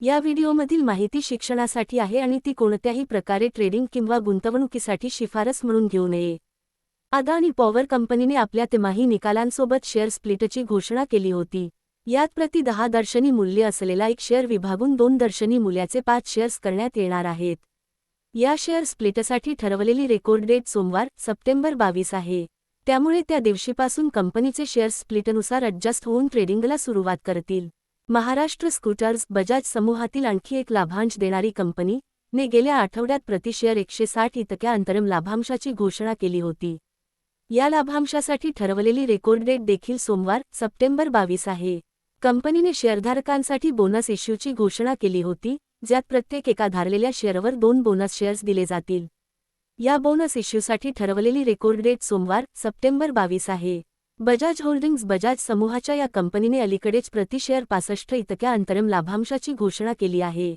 या व्हिडिओमधील माहिती शिक्षणासाठी आहे आणि ती कोणत्याही प्रकारे ट्रेडिंग किंवा गुंतवणुकीसाठी शिफारस म्हणून घेऊ नये. अदानी पॉवर कंपनीने आपल्या तिमाही निकालांसोबत शेअर स्प्लिटची घोषणा केली होती. यात प्रति दहा दर्शनी मूल्य असलेला एक शेअर विभागून दोन दर्शनी मूल्याचे पाच शेअर्स करण्यात येणार आहेत. या शेअर स्प्लिटसाठी ठरवलेली रेकॉर्ड डेट सोमवार सप्टेंबर बावीस आहे. त्यामुळे त्या दिवशीपासून कंपनीचे शेअर्स स्प्लिटनुसार अडजस्ट होऊन ट्रेडिंगला सुरुवात करतील. महाराष्ट्र स्कूटर्स बजाज समूहातील आणखी एक लाभांश देणारी कंपनी ने गेल्या आठवड्यात प्रति शेअर एकशे साठ इतक्या अंतरम लाभांशाची घोषणा केली होती. या लाभांशासाठी ठरवलेली रेकॉर्ड डेट देखील सोमवार सप्टेंबर बावीस आहे. कंपनीने शेअरधारकांसाठी बोनस इश्यूची घोषणा केली होती ज्यात प्रत्येक एका धारलेल्या शेअरवर दोन बोनस शेअर्स दिले जातील. या बोनस इश्यूसाठी ठरवलेली रेकॉर्ड डेट सोमवार सप्टेंबर बावीस आहे. बजाज होल्डिंग्ज बजाज समूहाच्या या कंपनीने अलीकडेच प्रति शेअर पासष्ट इतक्या अंतरम लाभांशाची घोषणा केली आहे.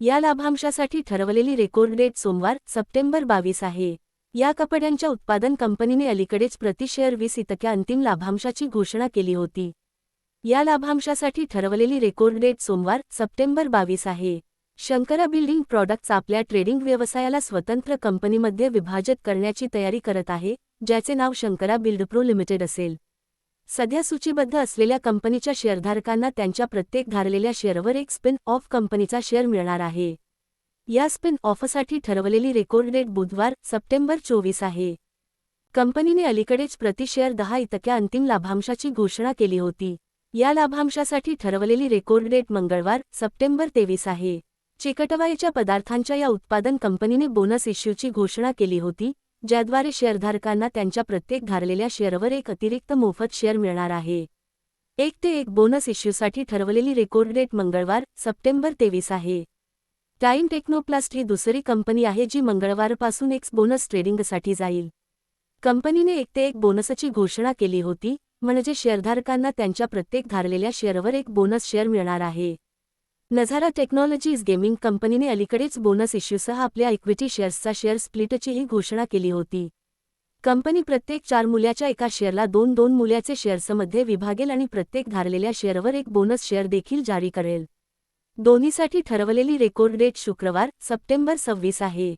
या लाभांशासाठी ठरवलेली रेकॉर्ड डेट सोमवार सप्टेंबर बावीस आहे. या कपड्यांच्या उत्पादन कंपनीने अलीकडेच प्रति शेअर वीस इतक्या अंतिम लाभांशाची घोषणा केली होती. या लाभांशासाठी ठरवलेली रेकॉर्ड डेट सोमवार सप्टेंबर बावीस आहे. शंकरा बिल्डिंग प्रॉडक्ट्स आपल्या ट्रेडिंग व्यवसायाला स्वतंत्र कंपनीमध्ये विभाजित करण्याची तयारी करत आहे ज्याचे नाव शंकरा बिल्ड प्रो लिमिटेड असेल. सध्या सूचीबद्ध असलेल्या कंपनीच्या शेअरधारकांना त्यांच्या प्रत्येक धारलेल्या शेअरवर एक स्पिन ऑफ कंपनीचा शेअर मिळणार आहे. या स्पिन ऑफसाठी ठरवलेली रेकॉर्ड डेट बुधवार सप्टेंबर चोवीस आहे. कंपनीने अलीकडेच प्रति शेअर दहा इतक्या अंतिम लाभांशाची घोषणा केली होती. या लाभांशासाठी ठरवलेली रेकॉर्ड डेट मंगळवार सप्टेंबर तेवीस आहे. चिकटवाईच्या पदार्थांच्या या उत्पादन कंपनीने बोनस इश्यूची घोषणा केली होती ज्याद्वारे शेअरधारकांना त्यांच्या प्रत्येक धारलेल्या शेअरवर एक अतिरिक्त मोफत शेअर मिळणार आहे. एक ते एक बोनस इश्यूसाठी ठरवलेली रेकॉर्ड डेट मंगळवार सप्टेंबर तेवीस आहे. टाइम टेक्नोप्लास्ट ही दुसरी कंपनी आहे जी मंगळवारपासून एक्स बोनस ट्रेडिंगसाठी जाईल. कंपनीने एक ते एक बोनसची घोषणा केली होती म्हणजे शेअरधारकांना त्यांच्या प्रत्येक धारलेल्या शेअरवर एक बोनस शेअर मिळणार आहे. नझारा टेक्नॉलॉजीज गेमिंग कंपनीने अलीकडेच बोनस इश्यूसह आपल्या इक्विटी शेअर्सचा शेअर स्प्लिटचीही घोषणा केली होती. कंपनी प्रत्येक चार मूल्याच्या एका शेअरला दोन दोन मूल्याचे शेअर्समध्ये विभागेल आणि प्रत्येक धारलेल्या शेअरवर एक बोनस शेअर देखील जारी करेल. दोन्हीसाठी ठरवलेली रेकॉर्ड डेट शुक्रवार सप्टेंबर सव्वीस आहे.